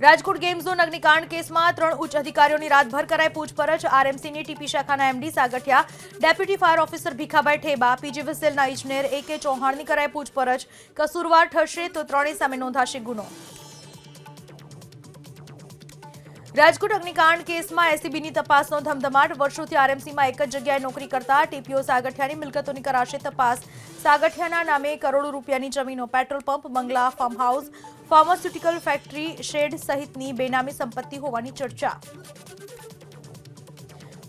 Rajkot game zone અગ્નિકાંડ કેસમાં ત્રણ ઉચ્ચ અધિકારીઓની રાતભર કરાઈ પૂછપરછ. આરએમસીની ટીપી શાખાના MD Sagathiya, deputy fire officer Bhikhabhai Theba, PG વિસેલના ઇજનેર એ કે ચૌહાણની કરાઈ પૂછપરછ. કસૂરવાર ઠરશે તો ત્રણેય સામે નોંધાશે ગુનો. રાજકોટ અગ્નિકાંડ કેસમાં એસીબીની તપાસનો ધમધમાટ. વર્ષોથી આરએમસીમાં એક જ જગ્યાએ નોકરી કરતા ટીપીઓ સાગઠિયાની મિલકતોની કરાશે તપાસ. સાગઠિયાના નામે કરોડો રૂપિયાની જમીનો, પેટ્રોલ પંપ, બંગલા farm house pharmaceutical factory shed સહિતની બેનામી સંપત્તિ હોવાની ચર્ચા.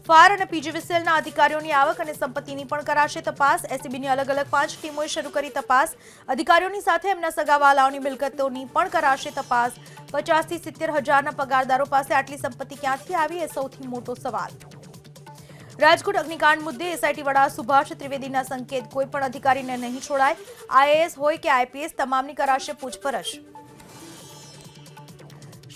ફાયર અને પીજીવીસીએલના અધિકારીઓની આવક અને સંપત્તિની પણ કરાશે તપાસ. એસીબીની અલગ અલગ પાંચ ટીમોએ શરૂ કરી તપાસ. અધિકારીઓની સાથે એમના સગાવાલાઓની મિલકતોની પણ કરાશે તપાસ. પચાસથી સિત્તેર હજારના પગારદારો પાસે આટલી સંપત્તિ ક્યાંથી આવી, એ સૌથી મોટો સવાલ. રાજકોટ અગ્નિકાંડ મુદ્દે એસઆઈટી વડા સુભાષ ત્રિવેદીના સંકેત કોઈ પણ અધિકારીને નહીં છોડાય. આઈએએસ હોય કે આઈપીએસ, તમામની કરાશે પૂછપરછ.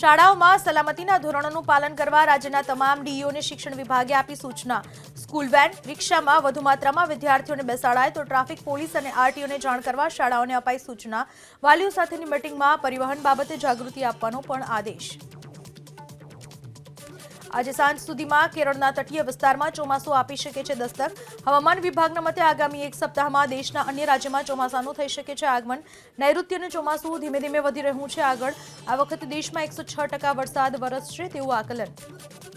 શાળાઓમાં સલામતીના ધોરણોનું પાલન કરવા રાજ્યના તમામ ડીઈઓને શિક્ષણ વિભાગે આપી સૂચના. સ્કૂલ વેન, રિક્ષામાં વધુ માત્રામાં વિદ્યાર્થીઓને બેસાડાય તો ટ્રાફિક પોલીસ અને આરટીઓને જાણ કરવા શાળાઓને અપાઈ સૂચના. વાલીઓ સાથેની મિટિંગમાં પરિવહન બાબતે જાગૃતિ આપવાનો પણ આદેશ. આજે સાંજ સુધીમાં કેરળના તટીય વિસ્તારમાં ચોમાસું આપી શકે છે દસ્તક. હવામાન વિભાગના મતે આગામી એક સપ્તાહમાં દેશના અન્ય રાજ્યમાં ચોમાસાનું થઈ શકે છે આગમન. નૈઋત્યનું ચોમાસું ધીમે ધીમે વધી રહ્યું છે આગળ. આ વખતે દેશમાં એકસો વરસાદ વરસશે તેવું આકલન.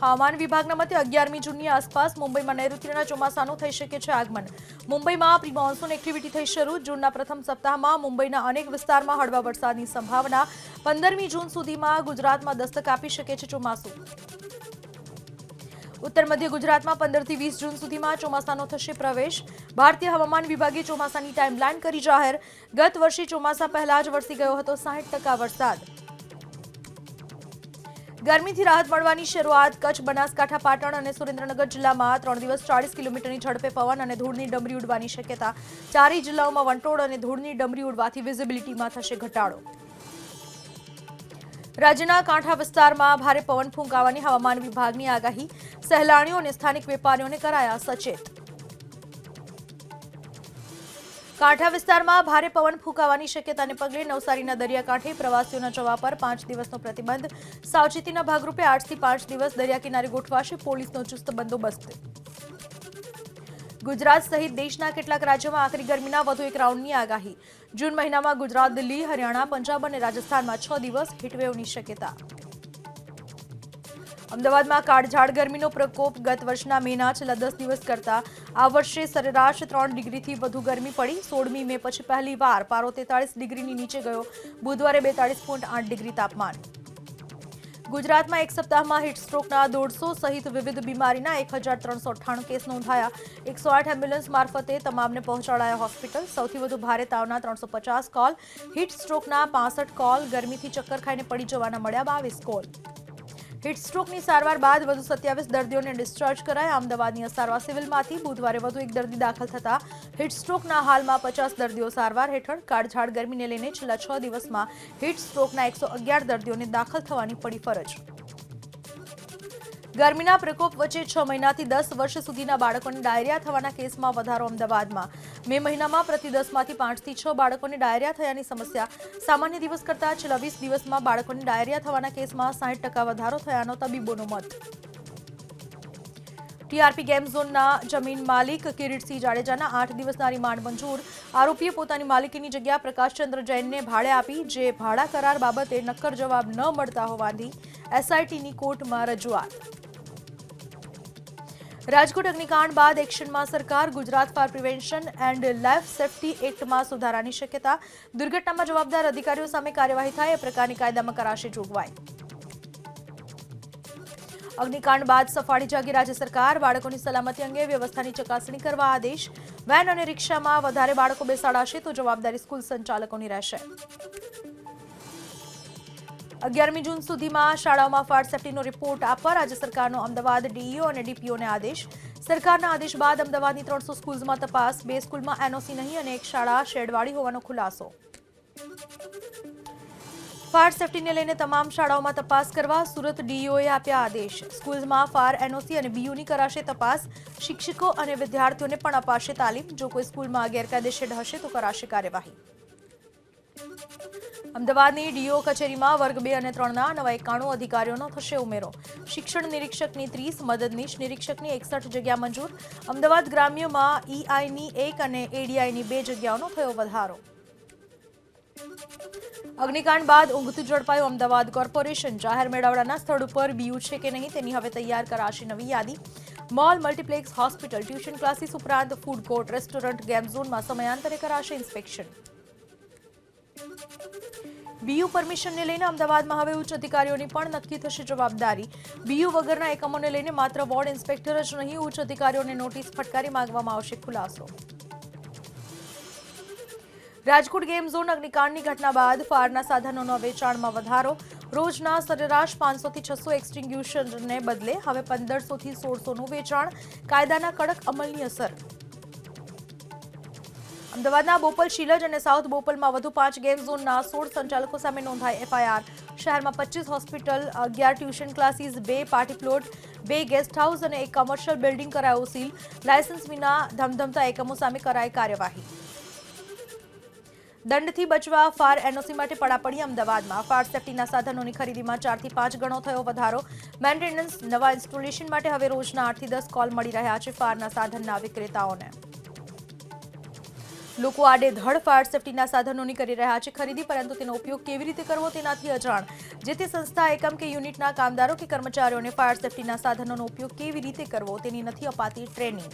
હવામાન વિભાગના મતે અગિયારમી જૂનની આસપાસ મુંબઈમાં નૈઋત્યના ચોમાસાનું થઈ શકે છે આગમન. મુંબઈમાં પ્રી મોન્સૂન એક્ટિવિટી થઈ શરૂ. જૂનના પ્રથમ સપ્તાહમાં મુંબઈના અનેક વિસ્તારમાં હળવા વરસાદની સંભાવના. પંદરમી જૂન સુધીમાં ગુજરાતમાં દસ્તક આપી શકે છે ચોમાસું. ઉત્તર મધ્ય ગુજરાતમાં પંદરથી વીસ જૂન સુધીમાં ચોમાસાનો થશે પ્રવેશ. ભારતીય હવામાન વિભાગે ચોમાસાની ટાઈમલાઈન કરી જાહેર. ગત વર્ષે ચોમાસા પહેલા જ વરસી ગયો હતો સાહીઠ ટકા વરસાદ. ગરમીથી રાહત મળવાની શરૂઆત કચ્છ, બનાસકાંઠા, પાટણ અને સુરેન્દ્રનગર જિલ્લામાં ત્રણ દિવસ ચાળીસ કિલોમીટરની ઝડપે પવન અને ધૂળની ડમરી ઉડવાની શક્યતા. ચારેય જિલ્લાઓમાં વંટોળ અને ધૂળની ડમરી ઉડવાથી વિઝિબિલિટીમાં થશે ઘટાડો. રાજ્યના કાંઠા વિસ્તારમાં ભારે પવન ફૂંકાવાની હવામાન વિભાગની આગાહી. સહેલાણીઓ અને સ્થાનિક વેપારીઓને કરાયા સચેત. કાંઠા વિસ્તારમાં ભારે પવન ફૂંકાવાની શક્યતાને પગલે નવસારીના દરિયાકાંઠે પ્રવાસીઓના જવા પર પાંચ દિવસનો પ્રતિબંધ. સાવચેતીના ભાગરૂપે આઠથી પાંચ દિવસ દરિયા કિનારે ગોઠવાશે પોલીસનો ચુસ્ત બંદોબસ્ત. ગુજરાત સહિત દેશના કેટલાક રાજ્યોમાં આકરી ગરમીના વધુ એક રાઉન્ડની આગાહી. જૂન મહિનામાં ગુજરાત, દિલ્હી, હરિયાણા, પંજાબ અને રાજસ્થાનમાં છ દિવસ હીટવેવની શક્યતા. અમદાવાદમાં કાળઝાળ ગરમીનો પ્રકોપ ગત વર્ષના મેના છેલ્લા દસ દિવસ કરતા આ વર્ષે સરેરાશ ત્રણ ડિગ્રીથી વધુ ગરમી પડી. સોળમી મે પછી પહેલી વાર પારો તેતાળીસ ડિગ્રીની નીચે ગયો. બુધવારે બેતાળીસ પોઈન્ટ આઠ ડિગ્રી તાપમાન. ગુજરાતમાં એક સપ્તાહમાં હીટસ્ટ્રોકના દોઢસો સહિત વિવિધ બીમારીના એક હજાર ત્રણસો અઠ્ઠાણું કેસ નોંધાયા. એકસો આઠ એમ્બ્યુલન્સ મારફતે તમામને પહોંચાડાયા હોસ્પિટલ. સૌથી વધુ ભારે તાવના ત્રણસો પચાસ કોલ. હીટસ્ટ્રોકના પાસઠ કોલ ગરમીથી ચક્કર ખાઈને પડી જવાના મળ્યા બાવીસ કોલ. હીટસ્ટ્રોકની સારવાર બાદ વધુ સત્યાવીસ દર્દીઓને ડિસ્ચાર્જ કરાયા. અમદાવાદની અસારવા સિવિલમાંથી બુધવારે વધુ એક દર્દી દાખલ થતા હિટસ્ટ્રોકના હાલમાં પચાસ દર્દીઓ સારવાર હેઠળ. કાળઝાળ ગરમીને લઈને છેલ્લા છ દિવસમાં હિટસ્ટ્રોકના એકસો અગિયાર દર્દીઓને દાખલ થવાની પડી ફરજ. ગરમીના પ્રકોપ વચ્ચે છ મહિનાથી દસ વર્ષ સુધીના બાળકોને ડાયરિયા થવાના કેસમાં વધારો અમદાવાદમાં. મે મહિનામાં પ્રતિ દસમાંથી પાંચથી છ બાળકોને ડાયરિયા થયાની સમસ્યા. સામાન્ય દિવસ કરતાં છેલ્લા વીસ દિવસમાં બાળકોને ડાયરિયા થવાના કેસમાં સાઠ ટકા વધારો થયાનો તબીબોનો મત. ટીઆરપી ગેમ ઝોનના જમીન માલિક કિરીટસિંહ જાડેજાના આઠ દિવસના રિમાન્ડ મંજૂર. આરોપીએ પોતાની માલિકીની જગ્યા પ્રકાશચંદ્ર જૈનને ભાડે આપી, જે ભાડા કરાર બાબતે નક્કર જવાબ ન મળતા હોવાથી એસઆઈટીની કોર્ટમાં રજૂઆત. રાજકોટ અગ્નિકાંડ બાદ એક્શનમાં સરકાર, Gujarat fire prevention and life safety એક્ટમાં સુધારાની શક્યતા. દુર્ઘટનામાં જવાબદાર અધિકારીઓ સામે કાર્યવાહી થાય, એ પ્રકારની કાયદામાં કરાશે જોગવાઈ. અગ્નિકાંડ બાદ સફાળી જાગી રાજ્ય સરકાર, બાળકોની સલામતી અંગે વ્યવસ્થાની ચકાસણી કરવા આદેશ. વેન અને રિક્ષામાં વધારે બાળકો બેસાડાશે તો જવાબદારી સ્કૂલ સંચાલકોની રહેશે. અગિયારમી જૂન સુધીમાં શાળાઓમાં ફાયર સેફટીનો રિપોર્ટ આપવા રાજ્ય સરકારનો અમદાવાદ ડીઈઓ અને ડીપીઓને આદેશ. સરકારના આદેશ બાદ અમદાવાદની ત્રણસો સ્કૂલ્સમાં તપાસ, બે સ્કૂલમાં એનઓસી નહીં અને એક શાળા શેડવાળી હોવાનો ખુલાસો. ફાયર સેફ્ટીને લઈને તમામ શાળાઓમાં તપાસ કરવા સુરત ડીઈઓએ આપ્યા આદેશ. સ્કૂલ્સમાં ફાયર એનઓસી અને બીયુની કરાશે તપાસ. શિક્ષકો અને વિદ્યાર્થીઓને પણ અપાશે તાલીમ. જો કોઈ સ્કૂલમાં ગેરકાયદેસર હશે તો કરાશે કાર્યવાહી. અમદાવાદની ડીઓ કચેરીમાં વર્ગ બે અને ત્રણના નવા એકાણું અધિકારીઓનો થશે ઉમેરો. શિક્ષણ નિરીક્ષકની ત્રીસ, મદદનીશ નિરીક્ષકની એકસઠ જગ્યા મંજૂર. અમદાવાદ ગ્રામ્યમાં ઈઆઈની એક અને એડીઆઈની બે જગ્યાઓનો થયો વધારો. અગ્નિકાંડ બાદ ઊંઘતું ઝડપાયું અમદાવાદ કોર્પોરેશન. જાહેર મેળાવડાના સ્થળ ઉપર બીયું છે કે નહીં તેની હવે તૈયાર કરાશે નવી યાદી. Mall, multiplex, hospital, tuition classes ઉપરાંત ફૂડ કોર્ટ, રેસ્ટોરન્ટ, ગેમ ઝોનમાં સમયાંતરે કરાશે ઇન્સ્પેક્શન. બીયુ પરમિશનને લઈને અમદાવાદમાં હવે ઉચ્ચ અધિકારીઓની પણ નક્કી થશે જવાબદારી. બીયુ વગરના એકમોને લઈને માત્ર વોર્ડ ઇન્સ્પેક્ટર જ નહીં, ઉચ્ચ અધિકારીઓને નોટિસ ફટકારી માંગવામાં આવશે ખુલાસો. રાજકોટ ગેમ ઝોન અગ્નિકાંડની ઘટના બાદ ફાયરના સાધનોના વેચાણમાં વધારો. રોજના સરેરાશ પાંચસોથી છસો એક્સટિંગ્યુશનને બદલે હવે પંદરસોથી સોળસોનું વેચાણ. કાયદાના કડક અમલની અસર. અમદાવાદના બોપલ શીલજ અને સાઉથ બોપલમાં વધુ પાંચ ગેમ ઝોનના સોળ સંચાલકો સામે નોંધાઈ એફઆઈઆર. શહેરમાં પચીસ હોસ્પિટલ, અગિયાર ટ્યુશન ક્લાસીસ, બે પાર્ટી પ્લોટ, બે ગેસ્ટ હાઉસ અને એક કમર્શિયલ બિલ્ડિંગ કરાયો સીલ. લાયસન્સ વિના ધમધમતા એકમો સામે કરાઈ કાર્યવાહી. દંડથી બચવા ફાર એનઓસી માટે પડાપડી અમદાવાદમાં. ફાયર સેફટીના સાધનોની ખરીદીમાં ચારથી પાંચ ગણો થયો વધારો. મેન્ટેનન્સ નવા ઇન્સ્ટોલેશન માટે હવે રોજના આઠથી દસ કોલ મળી રહ્યા છે ફાયરના સાધનના વિક્રેતાઓને. લોકો આડેધડ ફાયર સેફટીના સાધનોની કરી રહ્યા છે ખરીદી, પરંતુ તેનો ઉપયોગ કેવી રીતે કરવો તેનાથી અજાણ. જેથી સંસ્થા, એકમ કે યુનિટના કામદારો કે કર્મચારીઓને ફાયર સેફટીના સાધનોનો ઉપયોગ કેવી રીતે કરવો તેની નથી અપાતી ટ્રેનિંગ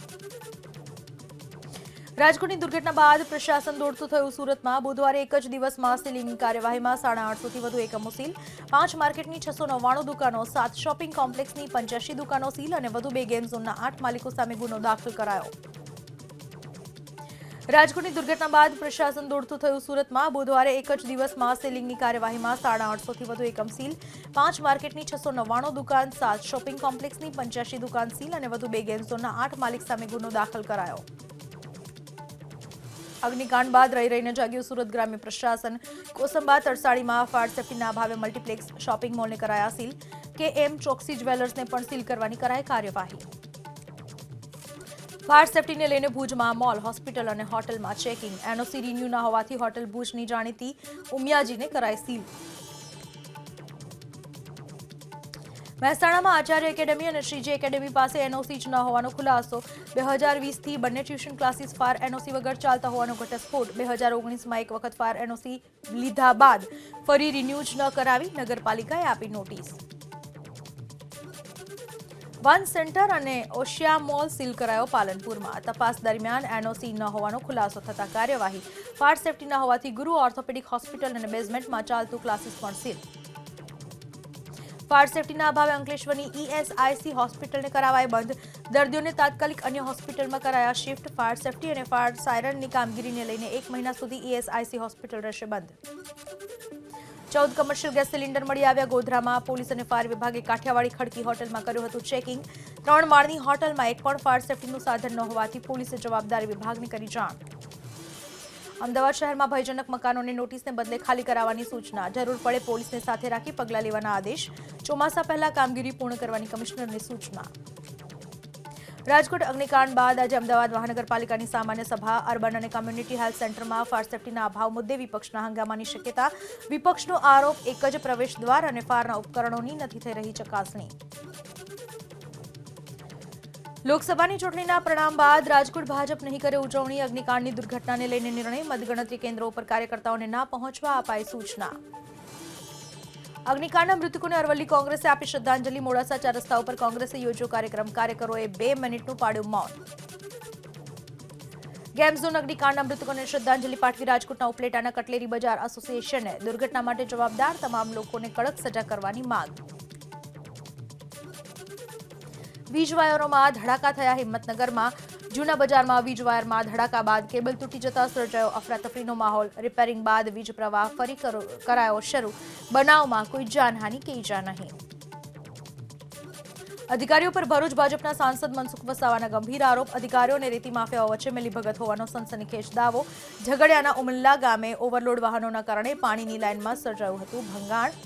રાજકોટની દુર્ઘટના બાદ પ્રશાસન દોડતું થયું સુરતમાં. બુધવારે એક જ દિવસમાં સીલિંગની કાર્યવાહીમાં સાડા આઠસોથી વધુ એકમો સીલ, પાંચ માર્કેટની છસો નવ્વાણું દુકાનો, સાત શોપિંગ કોમ્પ્લેક્સની પંચ્યાસી દુકાનો સીલ અને વધુ બે ગેમ આઠ માલિકો સામે ગુનો દાખલ કરાયો. રાજકોટની દુર્ઘટના બાદ પ્રશાસન દોડતું થયું સુરતમાં. બુધવારે એક જ દિવસમાં સીલિંગની કાર્યવાહીમાં સાડા આઠસોથી વધુ એકમ સીલ, પાંચ માર્કેટની છસો નવ્વાણું દુકાન, સાત શોપિંગ કોમ્પ્લેક્સની પંચ્યાસી દુકાન સીલ અને વધુ બે ગેમઝોનના આઠ માલિક સામે ગુનો દાખલ કરાયો. અગ્નિકાંડ બાદ રહી રહીને જાગ્યું સુરત ગ્રામ્ય પ્રશાસન. કોસંબા તરસાડીમાં ફાયર સેફટીના અભાવે મલ્ટીપ્લેક્સ શોપિંગ મોલને કરાયા સીલ. કે એમ ચોકસી જ્વેલર્સને પણ સીલ કરવાની કરાય કાર્યવાહી. ફાયર સેફટીને લઈને ભુજમાં મોલ, હોસ્પિટલ અને હોટલમાં ચેકિંગ. એનઓસી રિન્યુ ન હોવાથી હોટલ ભુજની જાણીતી ઉમિયાજીને કરાઈ સીલ. મહેસાણામાં આચાર્ય એકેડેમી અને શ્રીજી એકેડેમી પાસે એનઓસી જ ન હોવાનો ખુલાસો. બે હજાર વીસથી બંને ટ્યુશન ક્લાસીસ ફાયર એનઓસી વગર ચાલતા હોવાનો ઘટસ્ફોટ. બે હજાર ઓગણીસમાં એક વખત ફાયર એનઓસી લીધા બાદ ફરી રિન્યુ જ ન કરાવી નગરપાલિકાએ આપી નોટિસ. વન સેન્ટર અને ઓશિયા મોલ સીલ કરાયો પાલનપુરમાં. તપાસ દરમિયાન એનઓસી ન હોવાનો ખુલાસો થતા કાર્યવાહી ફાયર સેફટી ન હોવાથી ગુરુ ઓર્થોપેડિક હોસ્પિટલ અને બેઝમેન્ટમાં ચાલતું ક્લાસીસ પણ સીલ. ફાયર સેફટીના અભાવે અંકલેશ્વરની ઈએસઆઈસી હોસ્પિટલને કરાવાય બંધ. દર્દીઓને તાત્કાલિક અન્ય હોસ્પિટલમાં કરાયા શિફ્ટ. ફાયર સેફટી અને ફાયર સાયરનની કામગીરીને લઈને એક મહિના સુધી ઈએસઆઈસી હોસ્પિટલ રહેશે બંધ. ચૌદ કમર્શિયલ ગેસ સિલિન્ડર મળી આવ્યા ગોધરામાં. પોલીસ અને ફાયર વિભાગે કાઠિયાવાડી ખડકી હોટલમાં કર્યું હતું ચેકિંગ ત્રણ માળની હોટલમાં એક પણ ફાયર સેફટીનું સાધન ન હોવાથી પોલીસે જવાબદારી વિભાગને કરી જાણ. અમદાવાદ શહેરમાં ભયજનક મકાનોને નોટિસને બદલે ખાલી કરાવવાની સૂચના. જરૂર પડે પોલીસને સાથે રાખી પગલાં લેવાના આદેશ. ચોમાસા પહેલા કામગીરી પૂર્ણ કરવાની કમિશનરની સૂચના. રાજકોટ અગ્નિકાંડ બાદ આજે અમદાવાદ મહાનગરપાલિકાની સામાન્ય સભા, અર્બન અને કમ્યુનિટી હેલ્થ સેન્ટરમાં ફાયર સેફટીના અભાવ મુદ્દે વિપક્ષના હંગામાની શક્યતા, વિપક્ષનો આરોપ એક જ પ્રવેશ દ્વાર અને ફાયરના ઉપકરણોની નથી થઈ રહી ચકાસણી. લોકસભાની ચૂંટણીના પરિણામ બાદ રાજકોટ ભાજપ નહીં કરે ઉજવણી, અગ્નિકાંડની દુર્ઘટનાને લઈને નિર્ણય, મતગણતરી કેન્દ્રો ઉપર કાર્યકર્તાઓને ના પહોંચવા અપાઈ સૂચના. અગ્નિકાંડના મૃતકોને અરવલ્લી કોંગ્રેસે આપી શ્રદ્ધાંજલિ. મોડાસા ચાર રસ્તા ઉપર કોંગ્રેસે યોજ્યો કાર્યક્રમ. કાર્યકરોએ બે મિનિટનું પાડ્યું મૌન. ગેમ ઝોન અગ્નિકાંડના મૃતકોને શ્રદ્ધાંજલિ પાઠવી રાજકોટના ઉપલેટાના કટલેરી બજાર એસોસિએશને દુર્ઘટના માટે જવાબદાર તમામ લોકોને કડક સજા કરવાની માંગ. વીજ વાયરોમાં ધડાકા થયા હિંમતનગરમાં. જૂના બજારમાં વીજવાયરમાં ધડાકા બાદ કેબલ તૂટી જતા સર્જાયો અફરાતફરીનો માહોલ. રિપેરિંગ બાદ વીજ પ્રવાહ ફરી કરાયો શરૂ. બનાવમાં કોઈ જાનહાની કે ઈજા નહીં. અધિકારીઓ પર ભરૂચ ભાજપના સાંસદ મનસુખ વસાવાના ગંભીર આરોપ. અધિકારીઓને રેતી માફિયાઓ વચ્ચે મિલીભગત હોવાનો સનસનીખેજ દાવો. ઝઘડિયાના ઉમલ્લા ગામે ઓવરલોડ વાહનોના કારણે પાણીની લાઇનમાં સર્જાયું હતું ભંગાણ.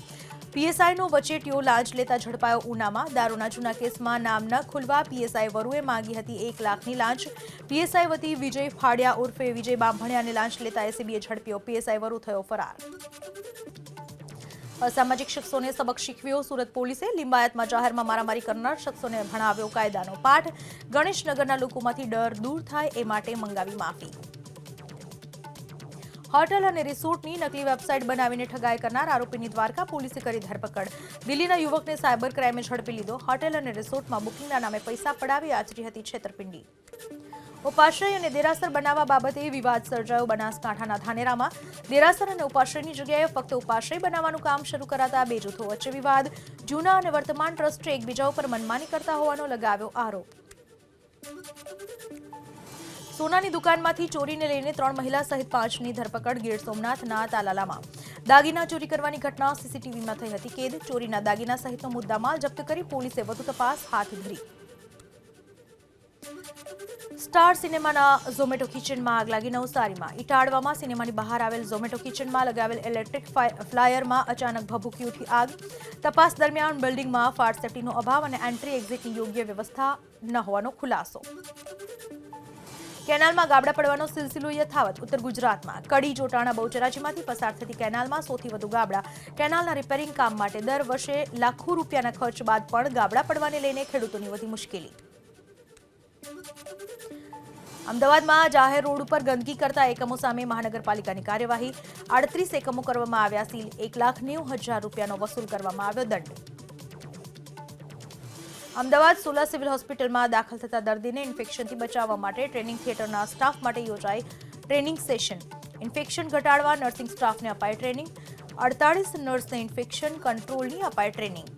પીએસઆઈનો વચેટીઓ લાંચ લેતા ઝડપાયો ઉનામાં. દારૂના જૂના કેસમાં નામ ન ખુલવા પીએસઆઈ વરુએ માંગી હતી એક લાખની લાંચ. પીએસઆઈ વતી વિજય ફાડિયા ઉર્ફે વિજય બાંભણિયાને લાંચ લેતા એસીબીએ ઝડપ્યો. પીએસઆઈ વરુ થયો ફરાર. અસામાજિક શખ્સોને સબક શીખવ્યો સુરત પોલીસે. લિંબાયતમાં જાહેરમાં મારામારી કરનાર શખ્સોને ભણાવ્યો કાયદાનો પાઠ. ગણેશનગરના લોકોમાંથી ડર દૂર થાય એ માટે મંગાવી માફી. હોટલ અને રિસોર્ટની નકલી વેબસાઇટ બનાવીને ઠગાઈ કરનાર આરોપીની દ્વારકા પોલીસે કરી ધરપકડ. દિલ્હીના યુવકને સાયબર ક્રાઇમે ઝડપી લીધો. હોટેલ અને રિસોર્ટમાં બુકિંગના નામે પૈસા પડાવી આચરી હતી છેતરપિંડી. ઉપાશ્રય અને દેરાસર બનાવવા બાબતે વિવાદ સર્જાયો બનાસકાંઠાના ધાનેરામાં. દેરાસર અને ઉપાશ્રયની જગ્યાએ ફક્ત ઉપાશ્રય બનાવવાનું કામ શરૂ કરાતા બે જૂથો વચ્ચે વિવાદ. જૂના અને વર્તમાન ટ્રસ્ટે એકબીજા ઉપર મનમાની કરતા હોવાનો લગાવ્યો આરોપ. સોનાની દુકાનમાંથી ચોરીને લઈને ત્રણ મહિલા સહિત પાંચની ધરપકડ ગીર સોમનાથના તાલાલામાં. દાગીના ચોરી કરવાની ઘટના સીસીટીવીમાં થઈ હતી. કેદ, ચોરીના દાગીના સહિતનો મુદ્દામાલ જપ્ત કરી પોલીસે વધુ તપાસ હાથ ધરી. સ્ટાર સિનેમાના ઝોમેટો કિચનમાં આગ લાગી નવસારીમાં. ઇટાડવામાં સિનેમાની બહાર આવેલ ઝોમેટો કિચનમાં લગાવેલ ઇલેક્ટ્રિક ફ્લાયરમાં અચાનક ભભૂકી ઉઠી આગ. તપાસ દરમિયાન બિલ્ડિંગમાં ફાયર સેફટીનો અભાવ અને એન્ટ્રી એક્ઝિટની યોગ્ય વ્યવસ્થા ન હોવાનો ખુલાસો. કેનાલમાં ગાબડા પડવાનો સિલસિલો યથાવત. ઉત્તર ગુજરાતમાં કડી જોટાણા બહુચરાજીમાંથી પસાર થતી કેનાલમાં સૌથી વધુ ગાબડા. કેનાલના રિપેરિંગ કામ માટે દર વર્ષે લાખો રૂપિયાના ખર્ચ બાદ પણ ગાબડા પડવાને લઈને ખેડૂતોની વધી મુશ્કેલી. અમદાવાદમાં જાહેર રોડ ઉપર ગંદકી કરતા એકમો સામે મહાનગરપાલિકાની કાર્યવાહી. આડત્રીસ એકમો કરવામાં આવ્યા. સીલ એક લાખ નેવું હજાર રૂપિયાનો વસૂલ કરવામાં આવ્યો દંડ. અમદાવાદ સોલા સિવિલ હોસ્પિટલમાં દાખલ થતા દર્દીને ઇન્ફેક્શનથી બચાવવા માટે ટ્રેનિંગ થિયેટરના સ્ટાફ માટે યોજાઈ ટ્રેનિંગ સેશન. ઇન્ફેક્શન ઘટાડવા નર્સિંગ સ્ટાફને અપાય ટ્રેનિંગ. અડતાળીસ નર્સને ઇન્ફેક્શન કંટ્રોલની અપાય ટ્રેનિંગ.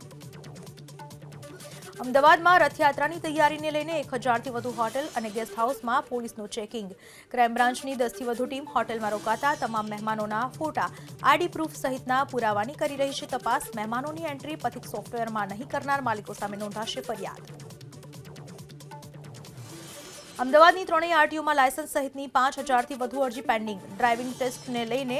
અમદાવાદમાં રથયાત્રાની તૈયારીને લઈને એક હજારથી વધુ હોટેલ અને ગેસ્ટ હાઉસમાં પોલીસનું ચેકિંગ ક્રાઇમ બ્રાન્ચની દસથી વધુ ટીમ હોટેલમાં રોકાતા તમામ મહેમાનોના ફોટા, આઈડી પ્રૂફ સહિતના પુરાવાની કરી રહી છે તપાસ. મહેમાનોની એન્ટ્રી પથિક સોફ્ટવેરમાં નહીં કરનાર માલિકો સામે નોંધાશે ફરિયાદ. અમદાવાદની ત્રણેય આરટીઓમાં લાયસન્સ સહિતની પાંચ હજારથી વધુ અરજી પેન્ડિંગ ડ્રાઇવિંગ ટેસ્ટને લઈને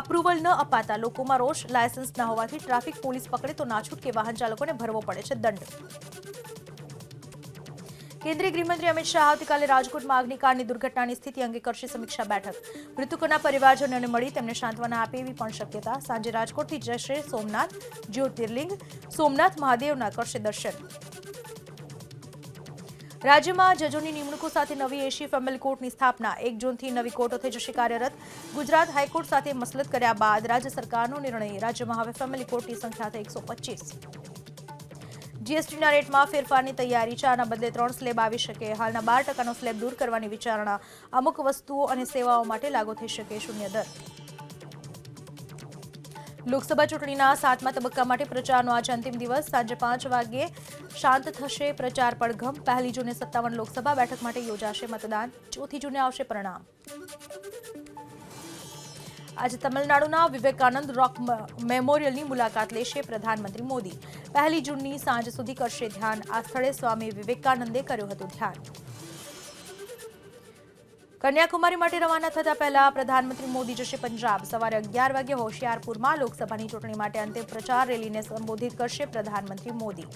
અપ્રુવલ ન અપાતા લોકોમાં રોષ, લાયસન્સ ન હોવાથી ટ્રાફિક પોલીસ પકડે તો નાછૂટ કે વાહન ચાલકોને ભરવો પડે છે દંડ. કેન્દ્રીય ગૃહમંત્રી અમિત શાહ આવતીકાલે રાજકોટમાં અગ્નિકાંડની દુર્ઘટનાની સ્થિતિ અંગે કરશે સમીક્ષા બેઠક. મૃતકોના પરિવારજનોને મળી તેમને સાંત્વના આપે એવી પણ શક્યતા. સાંજે રાજકોટથી જશે સોમનાથ જ્યોતિર્લિંગ. સોમનાથ મહાદેવના કરશે દર્શન. રાજ્યમાં જજોની નિમણૂકો સાથે નવી એશી ફેમિલી કોર્ટની સ્થાપના. એક જૂનથી નવી કોર્ટો થઈ જશે કાર્યરત. ગુજરાત હાઈકોર્ટ સાથે મસલત કર્યા બાદ રાજ્ય સરકારનો નિર્ણય. રાજ્યમાં હવે ફેમિલી કોર્ટની સંખ્યા થઈ એકસો પચીસ. જીએસટીના રેટમાં ફેરફારની તૈયારી. ચારના બદલે ત્રણ સ્લેબ આવી શકે. હાલના બાર ટકાનો સ્લેબ દૂર કરવાની વિચારણા. અમુક વસ્તુઓ અને સેવાઓ માટે લાગુ થઈ શકે. શૂન્ય દર. લોકસભા ચૂંટણીના સાતમા તબક્કા માટે પ્રચારનો આજે અંતિમ દિવસ. સાંજે પાંચ વાગ્યે શાંત થશે પ્રચાર પડઘમ. પહેલી જૂને સત્તાવન લોકસભા બેઠક માટે યોજાશે મતદાન. ચોથી જૂને આવશે પરિણામ. આજે તમિલનાડુના વિવેકાનંદ રોક મેમોરિયલની મુલાકાત લેશે પ્રધાનમંત્રી મોદી. પહેલી જૂનની સાંજ સુધી કરશે ધ્યાન. આ સ્થળે સ્વામી વિવેકાનંદે કર્યું હતું ધ્યાન. કન્યાકુમારી માટે રવાના થતા પહેલા પ્રધાનમંત્રી મોદી જશે પંજાબ. સવારે અગિયાર વાગે હોશિયારપુરમાં લોકસભાની ચૂંટણી માટે અંતિમ પ્રચાર રેલીને સંબોધિત કરશે પ્રધાનમંત્રી મોદી.